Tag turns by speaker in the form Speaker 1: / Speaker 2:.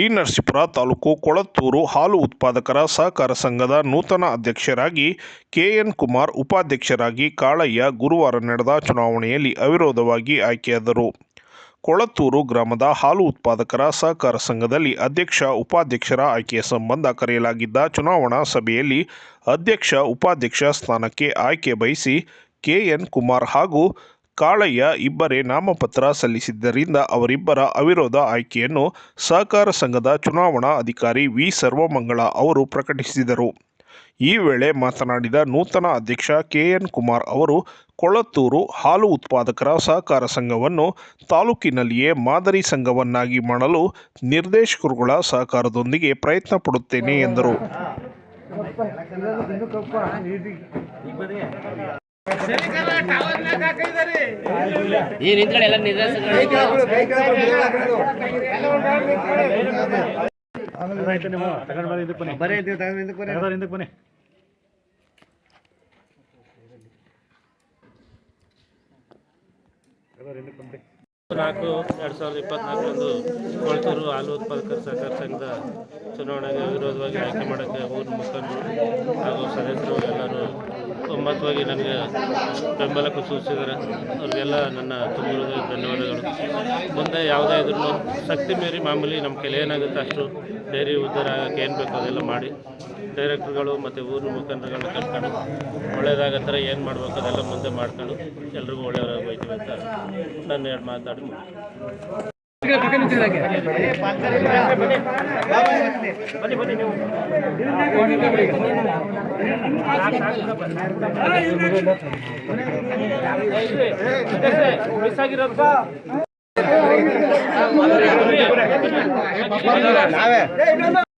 Speaker 1: T Narasipura taluk Kolathur ಹಾಲು ಉತ್ಪಾದಕರ ಸಹಕಾರ ಸಂಘದ ನೂತನ ಅಧ್ಯಕ್ಷರಾಗಿ ಕೆಎನ್ ಕುಮಾರ್ ಉಪಾಧ್ಯಕ್ಷರಾಗಿ ಕಾಳಯ್ಯ ಗುರುವಾರ ನಡೆದ ಚುನಾವಣೆಯಲ್ಲಿ ಅವಿರೋಧವಾಗಿ ಆಯ್ಕೆಯಾದರು. ಕೊಳತ್ತೂರು ಗ್ರಾಮದ ಹಾಲು ಉತ್ಪಾದಕರ ಸಹಕಾರ ಸಂಘದಲ್ಲಿ ಅಧ್ಯಕ್ಷ, ಉಪಾಧ್ಯಕ್ಷರ ಆಯ್ಕೆಯ ಸಂಬಂಧ ಕರೆಯಲಾಗಿದ್ದ ಚುನಾವಣಾ ಸಭೆಯಲ್ಲಿ ಅಧ್ಯಕ್ಷ, ಉಪಾಧ್ಯಕ್ಷ ಸ್ಥಾನಕ್ಕೆ ಆಯ್ಕೆ ಬಯಸಿ ಕೆಎನ್ ಕುಮಾರ್ ಹಾಗೂ ಕಾಳಯ್ಯ ಇಬ್ಬರೇ ನಾಮಪತ್ರ ಸಲ್ಲಿಸಿದ್ದರಿಂದ ಅವರಿಬ್ಬರ ಅವಿರೋಧ ಆಯ್ಕೆಯನ್ನು ಸಹಕಾರ ಸಂಘದ ಚುನಾವಣಾ ಅಧಿಕಾರಿ ವಿ. ಸರ್ವಮಂಗಳ ಅವರು ಪ್ರಕಟಿಸಿದರು. ಈ ವೇಳೆ ಮಾತನಾಡಿದ ನೂತನ ಅಧ್ಯಕ್ಷ ಕೆಎನ್ ಕುಮಾರ್ ಅವರು, ಕೊಳತ್ತೂರು ಹಾಲು ಉತ್ಪಾದಕರ ಸಹಕಾರ ಸಂಘವನ್ನು ತಾಲೂಕಿನಲ್ಲಿಯೇ ಮಾದರಿ ಸಂಘವನ್ನಾಗಿ ಮಾಡಲು ನಿರ್ದೇಶಕರುಗಳ ಸಹಕಾರದೊಂದಿಗೆ ಪ್ರಯತ್ನ ಪಡುತ್ತೇನೆ ಎಂದರು.
Speaker 2: ಈ ನಿಂತ್ಕೊಂಡು ಎಲ್ಲ
Speaker 3: ನಾಲ್ಕು ಎರಡು ಸಾವಿರದ ಇಪ್ಪತ್ನಾಲ್ಕರಂದು ಕೊಳತೂರು ಹಾಲು ಉತ್ಪಾದಕರ ಸಹಕಾರ ಸಂಘದ ಚುನಾವಣೆಗೆ ವಿರೋಧವಾಗಿ ಆಯ್ಕೆ ಮಾಡೋಕ್ಕೆ ಊರು ಮುಖಂಡರು ಹಾಗೂ ಸದಸ್ಯರು ಎಲ್ಲರೂ ಒಮ್ಮತವಾಗಿ ನನಗೆ ಬೆಂಬಲಕ್ಕೂ ಸೂಚಿಸಿದ್ದಾರೆ ಅವ್ರಿಗೆಲ್ಲ ನನ್ನ ತುಂಬ ಧನ್ಯವಾದಗಳು ಮುಂದೆ ಯಾವುದೇ ಇದ್ರೂ ಶಕ್ತಿ ಮೀರಿ ಮಾಮೂಲಿ ನಮ್ಮ ಕೈಲಿ ಏನಾಗುತ್ತೆ ಅಷ್ಟು ಡೈರಿ ಉದ್ಧಾರ ಆಗಕ್ಕೆ ಏನು ಬೇಕೋ ಅದೆಲ್ಲ ಮಾಡಿ ಡೈರೆಕ್ಟ್ರುಗಳು ಮತ್ತು ಊರಿನ ಮುಖಂಡರುಗಳನ್ನ ಕರ್ಕೊಂಡು ಒಳ್ಳೆಯದಾಗತ್ತರ ಏನು ಮಾಡಬೇಕು ಅದೆಲ್ಲ ಮುಂದೆ ಮಾಡ್ಕೊಂಡು ಎಲ್ರಿಗೂ ಒಳ್ಳೆಯವ್ರಾಗಿ ಹೋಯ್ತೀವಿ ಅಂತ ನಾನು ಎರಡು ಮಾತಾಡಿ.
Speaker 4: ನಾವೇ.